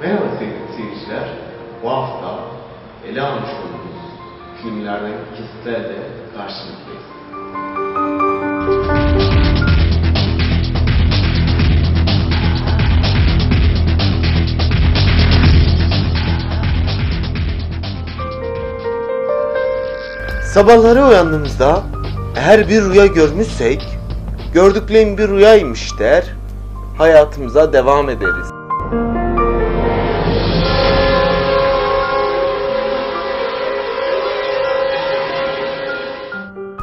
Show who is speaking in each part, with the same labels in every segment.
Speaker 1: Merhaba sevgili seyirciler. Bu hafta ele almış olduğumuz filmlerden kesitlerle karşınızdayız.
Speaker 2: Sabahları uyandığımızda eğer bir rüya görmüşsek, gördüklerim bir rüyaymış der, hayatımıza devam ederiz.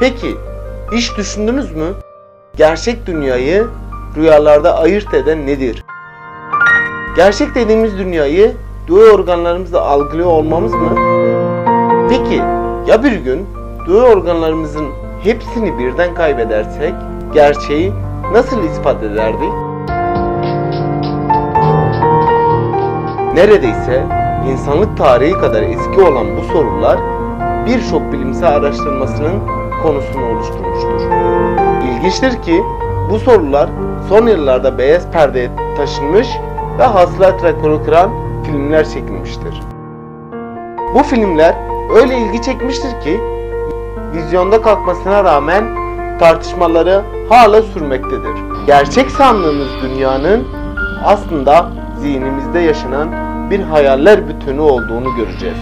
Speaker 2: Peki, hiç düşündünüz mü? Gerçek dünyayı rüyalarda ayırt eden nedir? Gerçek dediğimiz dünyayı duyu organlarımızla algılıyor olmamız mı? Peki ya bir gün duyu organlarımızın hepsini birden kaybedersek gerçeği nasıl ispat ederdik? Neredeyse insanlık tarihi kadar eski olan bu sorular birçok bilimsel araştırmasının konusunu oluşturmuştur. İlginçtir ki bu sorular son yıllarda beyaz perdeye taşınmış ve hasılat rekoru kıran filmler çekilmiştir. Bu filmler öyle ilgi çekmiştir ki vizyonda kalkmasına rağmen tartışmaları hala sürmektedir. Gerçek sandığımız dünyanın aslında zihnimizde yaşanan bir hayaller bütünü olduğunu göreceğiz.